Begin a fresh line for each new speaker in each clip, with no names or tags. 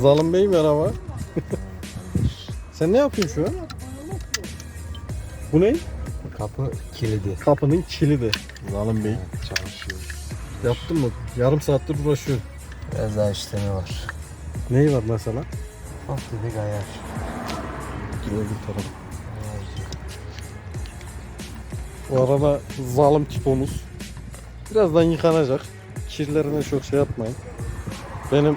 Zalim Bey merhaba. Sen ne yapıyorsun şu an? Bu ne?
Kapı kilidi.
Kapının kilidi. Zalim Bey.
Çalışıyor.
Yaptın mı? Yarım saattir uğraşıyorsun.
Biraz daha işlemi var.
Neyi var mesela?
Ufak tefek ayar.
Dur öbür tarafa. Bu arada zalim tipomuz. Birazdan yıkanacak. Kirlerine çok şey yapmayın. Benim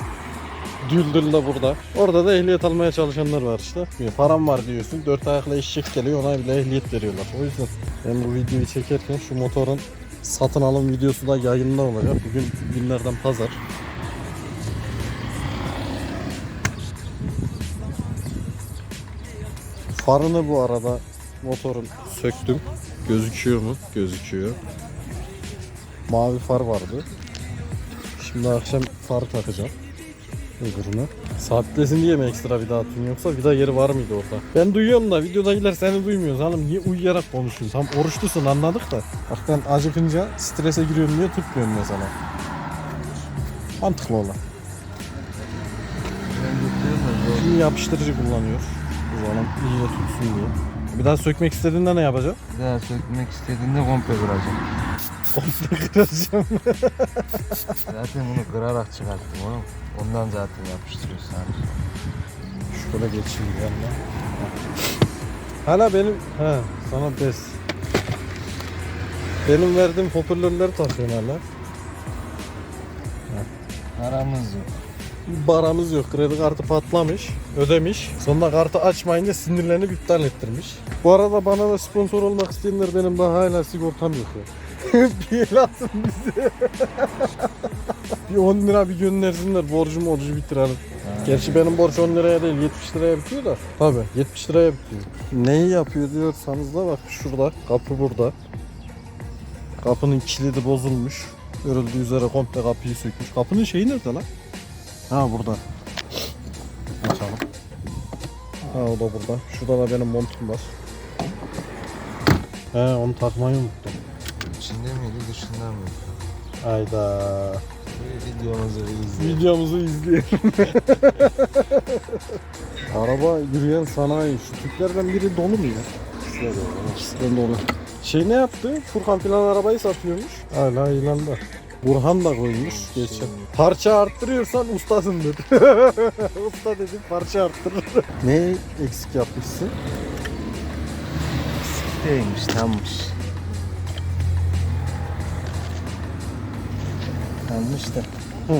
Düldül de burada. Orada da ehliyet almaya çalışanlar var işte. Param var diyorsun. Dört ayakla eşek geliyor ona bile ehliyet veriyorlar. O yüzden ben bu videoyu çekerken şu motorun satın alım videosu da yayında olacak. Bugün günlerden pazar. Farını bu arada motorun söktüm. Gözüküyor mu? Gözüküyor. Mavi far vardı. Şimdi akşam far takacağım. Öbürüne. Sabitlesin diye mi ekstra vida attın yoksa vida yeri var mıydı orada? Ben duyuyorum da videodakiler seni duymuyor. Hanım niye uyuyarak konuşuyorsun? Tam oruçlusun anladık da. Bak ben acıkınca strese giriyorum diye tutmuyorum mesela. Mantıklı olan. Şimdi yapıştırıcı kullanıyor. Bu zaman iyice tutsun diye. Bir daha sökmek istediğinde ne yapacağım?
Bir daha sökmek istediğinde komple kıracağım.
Komple kıracağım.
Zaten bunu kırarak çıkarttım oğlum. Ondan zaten yapıştırıyor sadece.
Şöyle geçeyim yanına. Hala benim he sana bez. Benim verdiğim hoparlörleri takıyorsun hala.
Aramız yok.
Baramız yok. Kredi kartı patlamış. Ödemiş. Sonra kartı açmayınca sinirlenip iptal ettirmiş. Bu arada bana da sponsor olmak isteyenler benim daha hala sigortam yok. bir el atın bize. bir 10 lira bir göndersinler. Borcumu borcu bitirelim. Gerçi benim borç 10 liraya değil 70 liraya bitiyor da. Tabi 70 liraya bitiyor. Neyi yapıyor diyorsanız da bak şurada kapı burada. Kapının kilidi bozulmuş. Görüldüğü üzere komple kapıyı sökmüş. Kapının şeyi nerede lan? Ha burada. Açalım. Ha o da burada. Şurada da benim montum var. He onu takmayı unuttum.
İçinde miydi dışında mıydı?
Hayda.
Videomuzu izleyelim.
Videomuzu izleyelim. Araba yürüyen sanayi. Şu tüplerden biri dolu mu ya? İkisi de dolu. İkisi de dolu. Şey ne yaptı? Furkan filan arabayı satıyormuş. Hala ilanda. Burhan da koymuş geçen. Parça arttırıyorsan ustasındır. Usta dedim parça arttırır. ne eksik yapmışsın?
Değilmiş tammış. Tammış da.
Hı.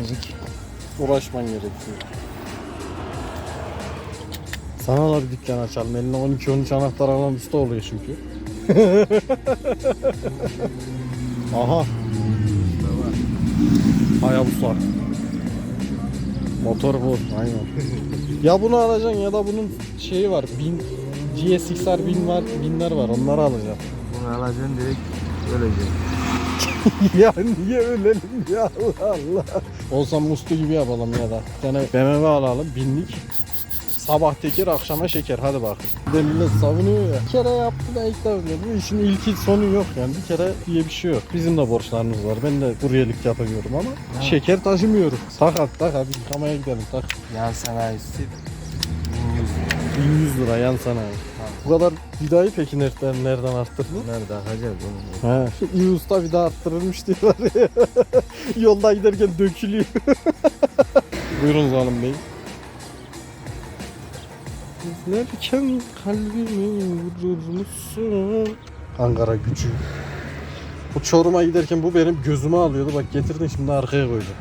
Ezik.
Uğraşman gerekiyor. Sana da bir dükkan açalım. Eline 12-13 anahtar alan usta oluyor çünkü. Aha. Hayabusa. Motor bu. Aynen. ya bunu alacaksın ya da bunun şeyi var. Bin, GSXR bin var, binler var. Onları alacaksın.
Bunu alacaksın direkt öleceksin.
ya niye ölelim ya Allah Allah. Olsam muslu gibi yapalım ya da. Bir tane BMW alalım binlik. Sabah tekir akşama şeker hadi bakın. Bir de millet savunuyor ya. Bir kere yaptı da ilk defa. Bu işin ilki sonu yok yani. Bir kere diye bir şey yok. Bizim de borçlarımız var. Ben de kuryelik yapıyorum ama
Ha.
şeker taşımıyorum. Tak at tak yıkamaya gidelim tak.
Yan sanayisi 1100 lira.
1100 lira yan sanayi. Bu kadar vidayı peki nereden, nereden arttırdın?
Bunları takacağız bunu.
He. İyi usta vida arttırılmış diyorlar ya. Yolda giderken dökülüyor. Buyurun Zalim Bey. İzlerken kalbimi vurur musun? Ankara gücü. Bu Çorum'a giderken bu benim gözüme alıyordu. Bak getirdin şimdi arkaya koyacağım.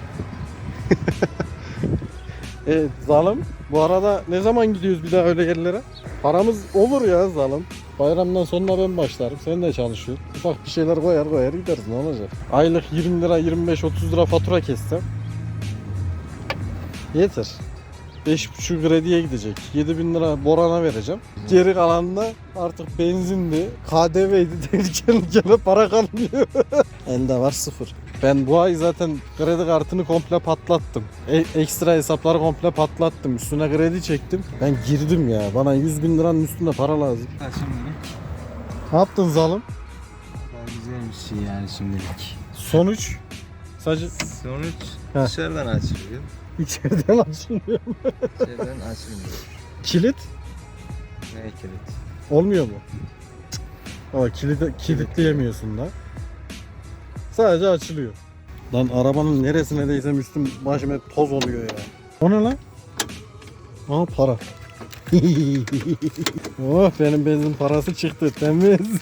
evet Zalim. Bu arada ne zaman gidiyoruz bir daha öyle yerlere? Paramız olur ya Zalim. Bayramdan sonra ben başlarım. Sen de çalışıyorsun. Ufak bir şeyler koyar koyar gideriz ne olacak? Aylık 20 lira 25-30 lira fatura kessem. Yeter. 5,5 krediye gidecek. 7000 lira Boran'a vereceğim. Geri kalanında artık benzindi, KDV'ydi derken gene para kalmıyor. Elde var sıfır. Ben bu ay zaten kredi kartını komple patlattım. E- ekstra hesapları komple patlattım. Üstüne kredi çektim. Ben girdim ya. Bana 100 bin liranın üstünde para lazım.
Ha şimdi
Ne yaptın zalim?
daha güzel bir şey yani şimdilik.
Sonuç. Sadece
Sonuç
Heh.
dışarıdan açılıyor.
İçeriden açılmıyor.
Şeyden açılmıyor.
Kilit
Ne kilit?
olmuyor mu? Ama kilidi, kilitleyemiyorsun da. Sadece açılıyor. Lan arabanın neresine değsem üstüm başım hep toz oluyor ya. O ne lan? Aa para. oh benim benzin parası çıktı temiz.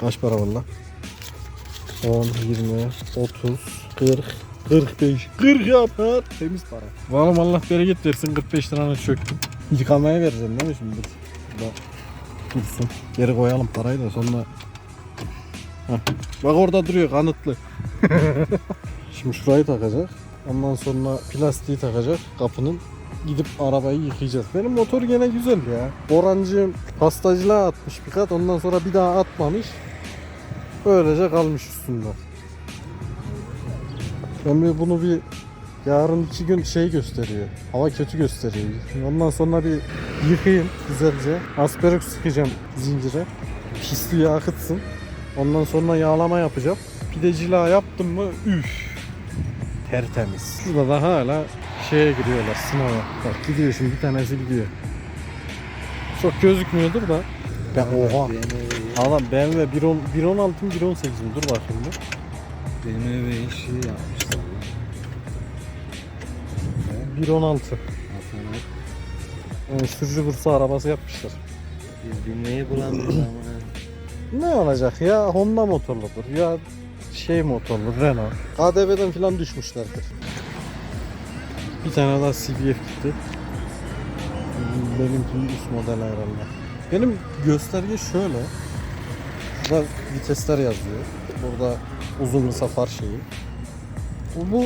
Kaç para var lan? 10, 20, 30, 40, 45, 40 yapar. Temiz para. Vallahi Allah bereket versin 45 lirana çöktüm. Yıkamaya vereceğim değil mi şimdi? Bak. Dursun. Geri koyalım parayı da sonra. Bak orada duruyor kanıtlı. Şimdi şurayı takacak. Ondan sonra plastiği takacak kapının. Gidip arabayı yıkayacağız. Benim motor gene güzel ya. Orancığım pastacılığa atmış bir kat. Ondan sonra bir daha atmamış. Böylece kalmış üstünde. Bir bunu bir yarın iki gün şey gösteriyor. Hava kötü gösteriyor. Ondan sonra bir yıkayayım güzelce. Asperok sıkacağım zincire. Pisliği akıtsın. Ondan sonra yağlama yapacağım. Pidecila yaptım mı üf. Tertemiz. Burada da hala şeye giriyorlar sınava. Bak gidiyor şimdi bir tanesi gidiyor. Çok gözükmüyordur da. Ben oha. Adam BMW 1.10 1.16 mı 1.18 mi? Dur bakayım bir.
BMW işi yapmışlar.
1.16. Yani sürücü bursu arabası yapmışlar.
Biz bilmeyi bulamıyoruz ama.
Ne olacak ya Honda motorludur ya şey motorlu Renault. KDV'den falan düşmüşlerdir. Bir tane daha CBF gitti. Benimki üst model herhalde. Benim gösterge şöyle. Burada vitesler yazıyor. Burada uzun far şeyi. Bu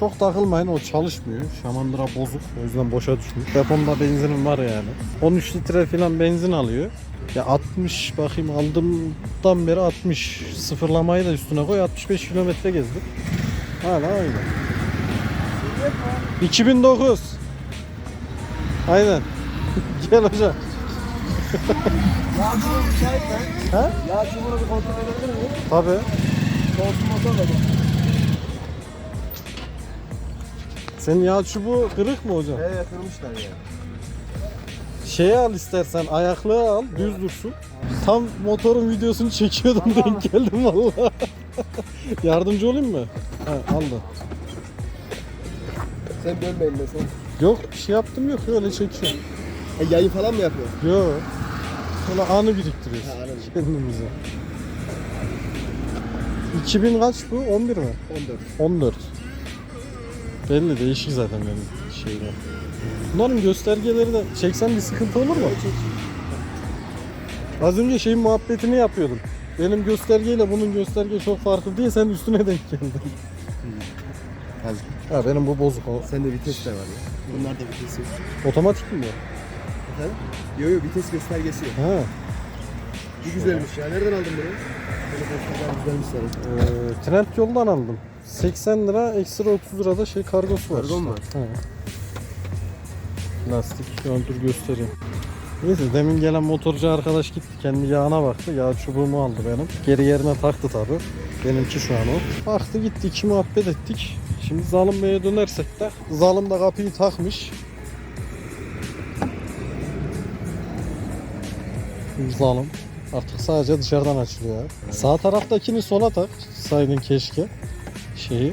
çok takılmayın o çalışmıyor. Şamandıra bozuk. O yüzden boşa düşmüş. Deponda benzinim var yani. 13 litre falan benzin alıyor. Ya 60 bakayım aldığımdan beri 60 sıfırlamayı da üstüne koy 65 kilometre gezdim. Hala aynı. 2009. Aynen. Gel hocam.
Yağ çubuğu müsait mi?
Ha?
Yağ çubuğunu bir kontrol edebilir miyim?
Tabii.
Koltuğum motor da
Senin yağ çubuğu kırık mı hocam?
Evet kırmışlar ya.
Şeye al istersen ayaklığı al düz dursun. Tam motorun videosunu çekiyordum denk geldim valla. Yardımcı olayım mı? Ha, aldım.
Sen bölme eline sen.
Yok bir şey yaptım yok öyle çekiyorum.
E, yayın falan mı yapıyorsun?
Yok. Böyle anı biriktiriyoruz
Ha, anladım.
kendimize. 2000 kaç bu? 11 mi?
14.
14. Belli değişik zaten benim şeyler. Bunların göstergeleri de çeksen bir sıkıntı olur mu? Az önce şeyin muhabbetini yapıyordum. Benim göstergeyle bunun gösterge çok farklı diye sen üstüne denk geldin.
Az.
Ha benim bu bozuk o.
Sende vites de var ya. Bunlar da vitesi.
Otomatik mi bu?
Efendim? Yo yo vites göstergesi yok.
Ha.
Bir güzelmiş ya. Nereden aldın bunu? Böyle başkadan güzelmiş sana.
Ee, trend yoldan aldım. 80 lira ekstra 30 lira da şey kargosu var.
Kargo mu
işte. He. Lastik. Şu an dur göstereyim. Neyse demin gelen motorcu arkadaş gitti. Kendi yağına baktı. Yağ çubuğumu aldı benim. Geri yerine taktı tabi. Benimki şu an o. Baktı gitti. iki muhabbet ettik. Şimdi Zalim Bey'e dönersek de Zalim da kapıyı takmış. Zalim. Artık sadece dışarıdan açılıyor. Sağ taraftakini sola tak. Saydın keşke. Şeyi.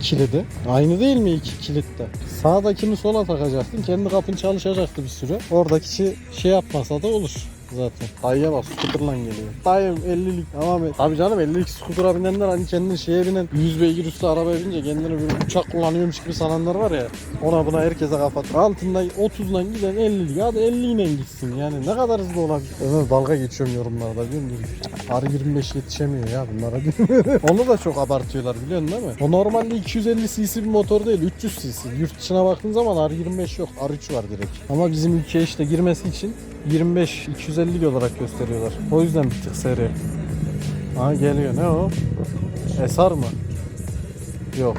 Kilidi. Aynı değil mi iki kilitte? Sağdakini sola takacaktın. Kendi kapın çalışacaktı bir süre. Oradaki şey, şey yapmasa da olur zaten. Dayıya bak scooterla geliyor. Dayım 50'lik tamam mı? Abi canım 50'lik scooter'a binenler hani kendini şeye binen 100 beygir üstü arabaya binince kendini bir uçak kullanıyormuş gibi sananlar var ya. Ona buna herkese kapat. Altında 30'la giden 50'lik. Hadi 50 ile gitsin yani. Ne kadar hızlı olabilir? Ben dalga geçiyorum yorumlarda biliyor musun? R25 yetişemiyor ya bunlara. Onu da çok abartıyorlar biliyorsun değil mi? O normalde 250 cc bir motor değil 300 cc. Yurt dışına baktığın zaman R25 yok. R3 var direkt. Ama bizim ülkeye işte girmesi için 25 250 olarak gösteriyorlar. O yüzden bir tık seri. Aha geliyor ne o? Esar mı? Yok.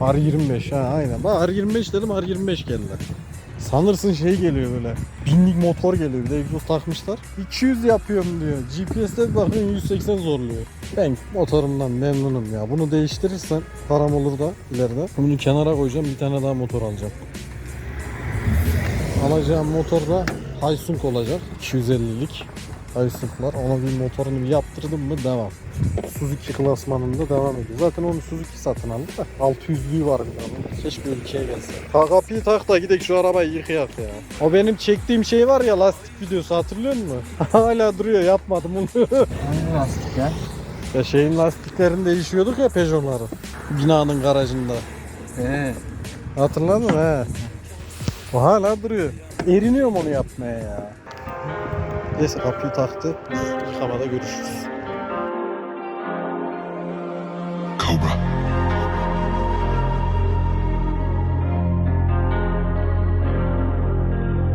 R25 ha aynen. Bak R25 dedim R25 geldi. Sanırsın şey geliyor böyle. Binlik motor geliyor bir de egzoz takmışlar. 200 yapıyorum diyor. GPS'te bakın 180 zorluyor. Ben motorumdan memnunum ya. Bunu değiştirirsen param olur da ileride. Bunu kenara koyacağım bir tane daha motor alacağım. Alacağım motor da Haysung olacak. 250'lik Haysung'lar. Ona bir motorunu bir yaptırdım mı devam. Suzuki klasmanında devam ediyor. Zaten onu Suzuki satın aldı da 600'lüğü var bir tane. Keşke ülkeye gelse. Ta kapıyı tak da gidelim şu arabayı yıkayak ya. O benim çektiğim şey var ya lastik videosu hatırlıyor musun? Hala duruyor yapmadım onu.
Hangi lastik ya?
ya şeyin lastiklerini değişiyorduk ya Peugeot'ların. Binanın garajında.
Ee,
Hatırladın mı he? O hala duruyor. Eriniyorum onu yapmaya ya. Neyse kapıyı taktı. Yıkamada görüşürüz.